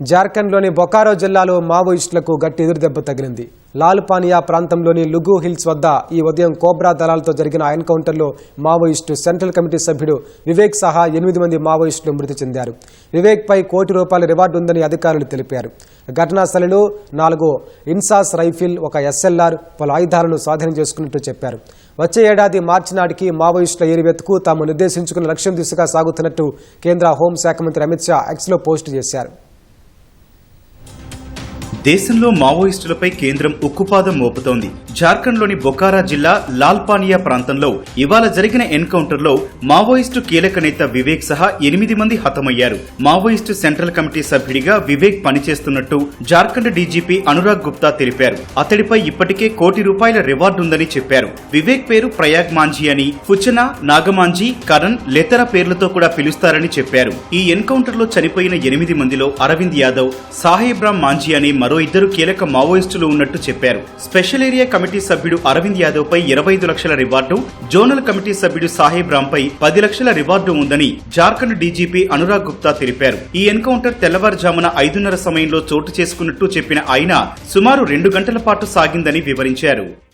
జార్ఖండ్లోని బొకారో జిల్లాలో మావోయిస్టులకు గట్టి ఎదురుదెబ్బ తగిలింది. లాల్పానియా ప్రాంతంలోని లుగు హిల్స్ వద్ద ఈ ఉదయం కోబ్రా దళాలతో జరిగిన ఎన్కౌంటర్లో మావోయిస్టు సెంట్రల్ కమిటీ సభ్యుడు వివేక్ సహా ఎనిమిది మంది మావోయిస్టులు మృతి చెందారు. వివేక్పై కోటి రూపాయల రివార్డు ఉందని అధికారులు తెలిపారు. ఘటనాస్థలిలో నాలుగు ఇన్సాస్ రైఫిల్ ఒక ఎస్ఎల్ఆర్ పలు ఆయుధాలను స్వాధీనం చేసుకున్నట్టు చెప్పారు. వచ్చే ఏడాది మార్చి నాటికి మావోయిస్టుల ఏరివేతకు తాము నిర్దేశించుకున్న లక్ష్యం దిశగా సాగుతున్నట్టు కేంద్ర హోంశాఖ మంత్రి అమిత్ షా ఎక్స్లో పోస్టు చేశారు. దేశంలో మావోయిస్టులపై కేంద్రం ఉక్కుపాదం మోపుతోంది. జార్ఖండ్లోని బొకారా జిల్లా లాల్పానియా ప్రాంతంలో ఇవాళ జరిగిన ఎన్కౌంటర్లో మావోయిస్టు కీలక నేత వివేక్ సహా ఎనిమిది మంది హతమయ్యారు. మావోయిస్టు సెంట్రల్ కమిటీ సభ్యుడిగా వివేక్ పనిచేస్తున్నట్టు జార్ఖండ్ డీజీపీ అనురాగ్ గుప్తా తెలిపారు. అతడిపై ఇప్పటికే కోటి రూపాయల రివార్డు ఉందని చెప్పారు. వివేక్ పేరు ప్రయాగ్ మాంజీ అని ఫుచనా నాగమాంజీ కరణ్ లెతర పేర్లతో కూడా పిలుస్తారని చెప్పారు. ఈ ఎన్కౌంటర్లో చనిపోయిన ఎనిమిది మందిలో అరవింద్ యాదవ్ సాహేబ్రామ్ మాంజీ అని మరో ఇద్దరు కీలక మావోయిస్టులు ఉన్నట్టు చెప్పారు. స్పెషల్ ఏరియా కమిటీ సభ్యుడు అరవింద్ యాదవ్ పై ఇరవై ఐదు లక్షల రివార్డు జోనల్ కమిటీ సభ్యుడు సాహెబ్ రామ్ పై పది లక్షల రివార్డు ఉందని జార్ఖండ్ డీజీపీ అనురాగ్ గుప్తా తెలిపారు. ఈ ఎన్కౌంటర్ తెల్లవారుజామున ఐదున్నర సమయంలో చోటు చేసుకున్నట్టు చెప్పిన ఆయన సుమారు రెండు గంటల పాటు సాగిందని వివరించారు.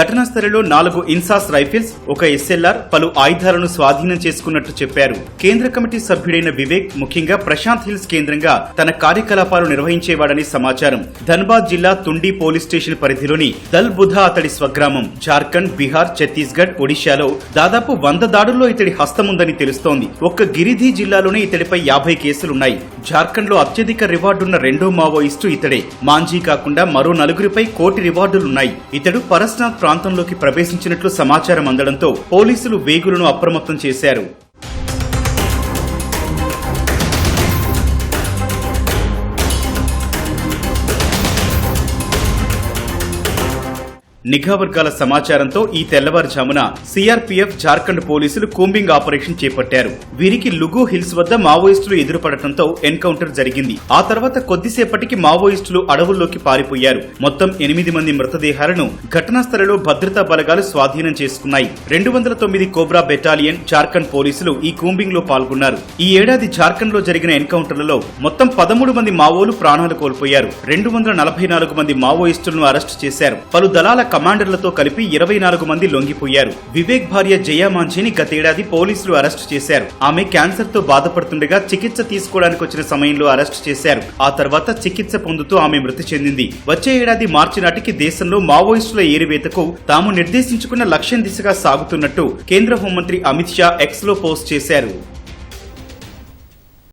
ఘటనా స్థలిలో నాలుగు ఇన్సాస్ రైఫిల్స్ ఒక ఎస్ఎల్ఆర్ పలు ఆయుధాలను స్వాధీనం చేసుకున్నట్టు చెప్పారు. కేంద్ర కమిటీ సభ్యుడైన వివేక్ ముఖ్యంగా ప్రశాంత్ హిల్స్ కేంద్రంగా తన కార్యకలాపాలు నిర్వహించేవాడని సమాచారం. ధన్బాద్ జిల్లా తుండి పోలీస్ స్టేషన్ పరిధిలోని దల్ బుధా అతడి స్వగ్రామం జార్ఖండ్ బీహార్ ఛత్తీస్గఢ్ ఒడిశాలో దాదాపు వంద దాడుల్లో ఇతడి హస్తముందని తెలుస్తోంది. ఒక్క గిరిధి జిల్లాలోనే ఇతడిపై యాభై కేసులున్నాయి. జార్ఖండ్లో అత్యధిక రివార్డున్న రెండో మావోయిస్టు ఇతడే. మాంజీ కాకుండా మరో నలుగురిపై కోటి రివార్డులున్నాయి. ఇతడు పరస్నాథ్ ప్రాంతంలోకి ప్రవేశించినట్లు సమాచారం అందడంతో పోలీసులు వేగులను అప్రమత్తం చేశారు. నిఘా వర్గాల సమాచారంతో ఈ తెల్లవారుజామున సీఆర్పీఎఫ్ జార్ఖండ్ పోలీసులు కూంబింగ్ ఆపరేషన్ చేపట్టారు. వీరికి లుగు హిల్స్ వద్ద మావోయిస్టులు ఎదురుపడటంతో ఎన్కౌంటర్ జరిగింది. ఆ తర్వాత కొద్దిసేపటికి మావోయిస్టులు అడవుల్లోకి పారిపోయారు. మొత్తం ఎనిమిది మంది మృతదేహాలను ఘటనా స్థలంలో భద్రతా బలగాలు స్వాధీనం చేసుకున్నాయి. రెండు వందల తొమ్మిది కోబ్రా బెటాలియన్ జార్ఖండ్ పోలీసులు ఈ కూంబింగ్లో పాల్గొన్నారు. ఈ ఏడాది జార్ఖండ్లో జరిగిన ఎన్కౌంటర్లలో మొత్తం పదమూడు మంది మావోలు ప్రాణాలు కోల్పోయారు. రెండు వందల నలభై నాలుగు మంది మావోయిస్టులను అరెస్టు చేశారు. పలు దళాల కమాండర్లతో కలిపి ఇరవై నాలుగు మంది లొంగిపోయారు. వివేక్ భార్య జయామాంఝీని గతేడాది పోలీసులు అరెస్టు చేశారు. ఆమె క్యాన్సర్తో బాధపడుతుండగా చికిత్స తీసుకోవడానికి వచ్చిన సమయంలో అరెస్టు చేశారు. ఆ తర్వాత చికిత్స పొందుతూ ఆమె మృతి చెందింది. వచ్చే ఏడాది మార్చి నాటికి దేశంలో మావోయిస్టుల ఏరివేతకు తాము నిర్దేశించుకున్న లక్ష్యం దిశగా సాగుతున్నట్టు కేంద్ర హోంమంత్రి అమిత్ షా ఎక్స్లో పోస్ట్ చేశారు.